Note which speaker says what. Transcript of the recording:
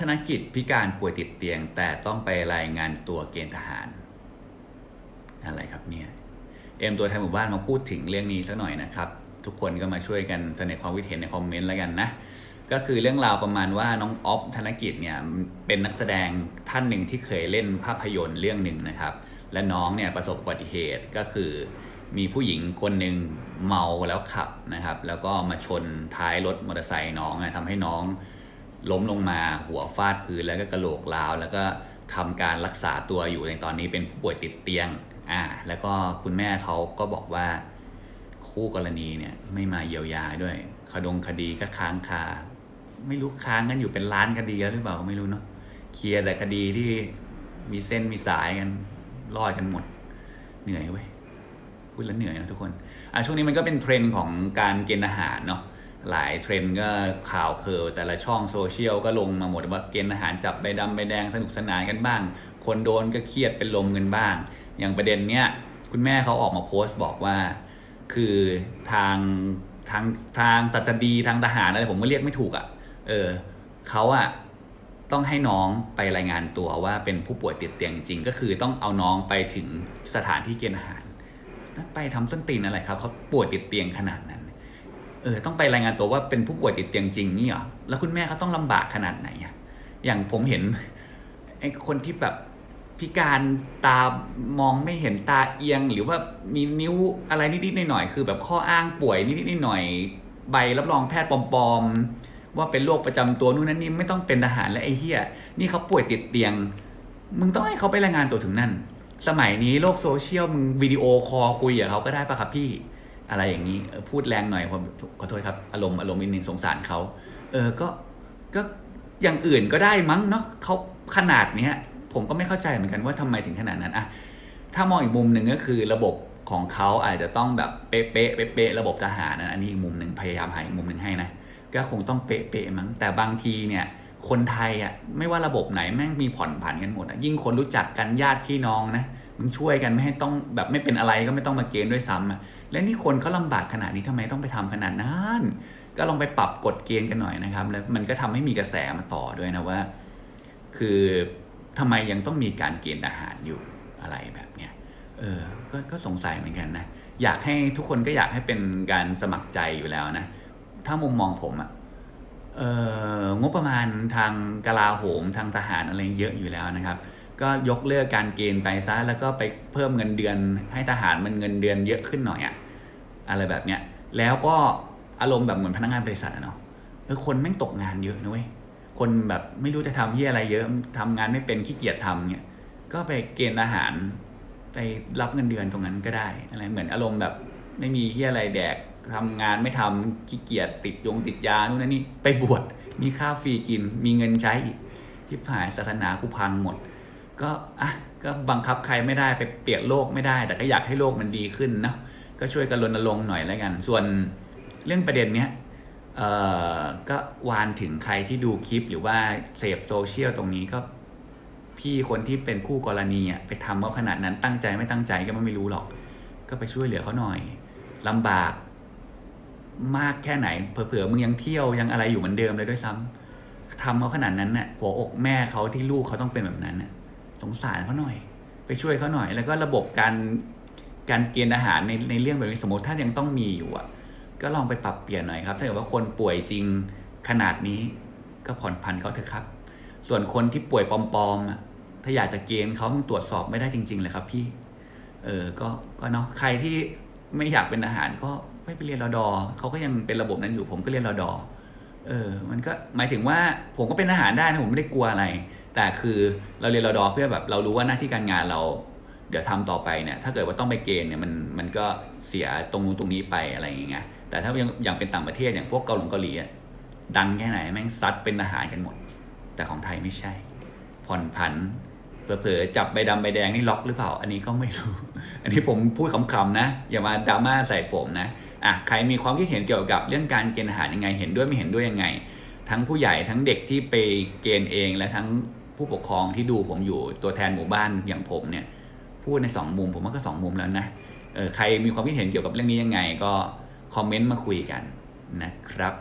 Speaker 1: ธนกิจพิการป่วยติดเตียง แต่ต้องไปรายงานตัวเกณฑ์ทหาร อะไรครับเนี่ย เอ็มตัวแทนหมู่บ้านมาพูดถึงเรื่องนี้สักหน่อยนะครับ ทุกคนก็มาช่วยกันแสดงความคิดเห็นในคอมเมนต์แล้วกันนะ ก็คือเรื่องราวประมาณว่าน้องออฟธนกิจเนี่ยเป็นนักแสดงท่านหนึ่งที่เคยเล่นภาพยนตร์เรื่องหนึ่งนะครับ และน้องเนี่ยประสบอุบัติเหตุก็คือมีผู้หญิงคนหนึ่งเมาแล้วขับนะครับ แล้วก็มาชนท้ายรถมอเตอร์ไซค์น้องนะทำให้น้อง ล้มลงมาหัวฟาดพื้นแล้วก็กระโหลกร้าว แล้วก็ทำการรักษาตัวอยู่ในตอนนี้เป็นผู้ป่วยติดเตียงอ่าแล้วก็คุณแม่เขาก็บอกว่าคู่กรณีเนี่ยไม่มาเยียวยาด้วยคดงคดีก็ค้างคา ไม่รู้ค้างกันอยู่เป็นล้านคดีแล้วหรือเปล่าก็ไม่รู้เนาะเคลียร์แต่คดีที่มีเส้นมีสายกันรอดกันหมด เหนื่อยเว้ยพูดแล้วเหนื่อยนะทุกคนอะช่วงนี้มันก็เป็นเทรนด์ของการเกณฑ์อาหารเนาะ หลายเทรนด์ก็ข่าวเคอแต่ละช่องโซเชียลก็ลงมาหมดว่าเกณฑ์อาหารจับใบดำใบแดงสนุกสนานกันบ้าง คนโดนก็เครียดเป็นลมกันบ้าง อย่างประเด็นเนี้ยคุณแม่เขาออกมาโพสต์บอกว่า คือทางทางทางสัสดีทางทหารอะไรผมก็เรียกไม่ถูกอะ่ะ เออเขาอะต้องให้น้องไปรายงานตัวว่าเป็นผู้ป่วยติดเตียงจริง ก็คือต้องเอาน้องไปถึงสถานที่เกณฑ์อาหาร ไปทำส้นตีนอะไรครับเขาป่วยติดเตียงขนาดนั้น เออต้องไปรายงานตัวว่าเป็นผู้ป่วยติดเตียงจริงนี่เหรอแล้วคุณแม่เขาต้องลำบากขนาดไหนอะอย่างผมเห็นไอ้คนที่แบบพิการตามองไม่เห็นตาเอียง หรือว่ามีนิ้วอะไรนิดๆหน่อยๆคือแบบข้ออ้างป่วยนิดๆหน่อยๆใบรับรองแพทย์ปลอมๆ ว่าเป็นโรคประจำตัวนู่นนั่นนี่ไม่ต้องเป็นทหารและไอ้เหี้ยนี่เขาป่วยติดเตียง มึงต้องให้เขาไปรายงานตัวถึงนั่น สมัยนี้โลกโซเชียลมึงวิดีโอคอลคุยกับเขาก็ได้ปะครับพี่ อะไรอย่างนี้พูดแรงหน่อยขอขอโทษครับอารมณ์อารมณ์นิดนึงสงสารเขาเออก็ก็อย่างอื่นก็ได้มั้งเนาะเขาขนาดเนี้ยผมก็ไม่เข้าใจเหมือนกันว่าทำไมถึงขนาดนั้นอะถ้ามองอีกมุมหนึ่งก็คือระบบของเขาอาจจะต้องแบบเป๊ะเป๊ะเป๊ะระบบทหารนะอันนี้อีกมุมหนึ่งพยายามหาอีกมุมหนึ่งให้นะก็คงต้องเป๊ะเป๊ะมั้งแต่บางทีเนี่ยคนไทยอะไม่ว่าระบบไหนแม่งมีผ่อนผันกันหมดอะยิ่งคนรู้จักกันญาติพี่น้องนะ ช่วยกันไม่ให้ต้องแบบไม่เป็นอะไรก็ไม่ต้องมาเกณฑ์ด้วยซ้ำและนี่คนเขาลำบากขนาดนี้ทำไมต้องไปทำขนาดนั้น ก็ลองไปปรับกฎเกณฑ์กันหน่อยนะครับ แล้วมันก็ทำให้มีกระแสมาต่อด้วยนะว่า คือทำไมยังต้องมีการเกณฑ์อาหารอยู่อะไรแบบเนี้ยเออก็ก็สงสัยเหมือนกันนะอยากให้ทุกคนก็อยากให้เป็นการสมัครใจอยู่แล้วนะ ถ้ามุมมองผมอะเอองบประมาณทางกลาโหมทางทหารอะไรเยอะอยู่แล้วนะครับ ก็ยกเลิกการเกณฑ์ไปซะแล้วก็ไปเพิ่มเงินเดือน ให้ทหารมันเงินเดือนเยอะขึ้นหน่อยอะอะไรแบบเนี้ยแล้วก็อารมณ์แบบเหมือนพนักงานบริษัทอะเนาะเออคนแม่งตกงานเยอะนะเว้ยคนแบบไม่รู้จะทำที่อะไรเยอะทำงานไม่เป็นขี้เกียจทำเนี่ยก็ไปเกณฑ์ทหาร ไปรับเงินเดือนตรงนั้นก็ได้อะไรเหมือนอารมณ์แบบไม่มีที่อะไรแดกทำงานไม่ทำขี้เกียจติดยงติดยานู่นนั่นนี่ไปบวชมีข้าวฟรีกิน มีเงินใช้ที่ผ่ายศาสนากูพังหมด ก็อะก็บังคับใครไม่ได้ไปเปลี่ยนโลกไม่ได้ แต่ก็อยากให้โลกมันดีขึ้นเนาะก็ช่วยกันรณรงค์หน่อยแล้วกัน ส่วนเรื่องประเด็นเนี้ยเอ่อก็วานถึงใครที่ดูคลิปหรือว่าเสพโซเชียลตรงนี้ก็พี่คนที่เป็นคู่กรณีอะไปทำเขาขนาดนั้นตั้งใจไม่ตั้งใจก็ไม่รู้หรอก ก็ไปช่วยเหลือเขาหน่อยลำบากมากแค่ไหนเผื่อๆมึงยังเที่ยวยังอะไรอยู่เหมือนเดิมเลยด้วยซ้ำทำเขาขนาดนั้นน่ะหัวอกแม่เขาที่ลูกเขาต้องเป็นแบบนั้นน่ะ สงสารเขาหน่อย ไปช่วยเขาหน่อย แล้วก็ระบบการการเกณฑ์อาหารในในเรื่องแบบนี้สมมติถ้ายังต้องมีอยู่อะ ก็ลองไปปรับเปลี่ยนหน่อยครับ ถ้าเกิดว่าคนป่วยจริงขนาดนี้ก็ผ่อนผันเขาเถอะครับ ส่วนคนที่ป่วยปลอมๆอะถ้าอยากจะเกณฑ์เขามึงตรวจสอบไม่ได้จริงๆเลยครับพี่ เออ ก็ ก็เนาะ ใครที่ไม่อยากเป็นทหารก็ไม่ไปเรียนรอดอเขาก็ยังเป็นระบบนั้นอยู่ ผมก็เรียนรอดอ เออ มันก็หมายถึงว่าผมก็เป็นทหารได้นะผมไม่ได้กลัวอะไร แต่คือเราเรียนรอดอเพื่อแบบเรารู้ว่าหน้าที่การงานเรา เดี๋ยวทำต่อไปเนี่ย ถ้าเกิดว่าต้องไปเกณฑ์เนี่ยมันมันก็เสียตรงนู้นตรงนี้ไปอะไรอย่างเงี้ย แต่ถ้ายังอย่างเป็นต่างประเทศอย่างพวกเกาหลงเกาหลีอะดังแค่ไหนแม่งซัดเป็นทหารกันหมด แต่ของไทยไม่ใช่ ผ่อนผันเผลอๆจับใบดำใบแดงนี่ล็อกหรือเปล่า อันนี้ก็ไม่รู้ อันนี้ผมพูดขำๆนะ อย่ามาดราม่าใส่ผมนะ อะใครมีความคิดเห็นเกี่ยวกับเรื่องการเกณฑ์ทหารยังไงเห็นด้วยไม่เห็นด้วยยังไง ทั้งผู้ใหญ่ทั้งเด็กที่ไปเกณฑ์เอง และทั้งผู้ปกครองที่ดูผมอยู่ตัวแทนหมู่บ้านอย่างผมเนี่ยพูดในสองมุมผมว่าก็สองมุมแล้วนะเออใครมีความคิดเห็นเกี่ยวกับเรื่องนี้ยังไงก็คอมเมนต์มาคุยกันนะครับ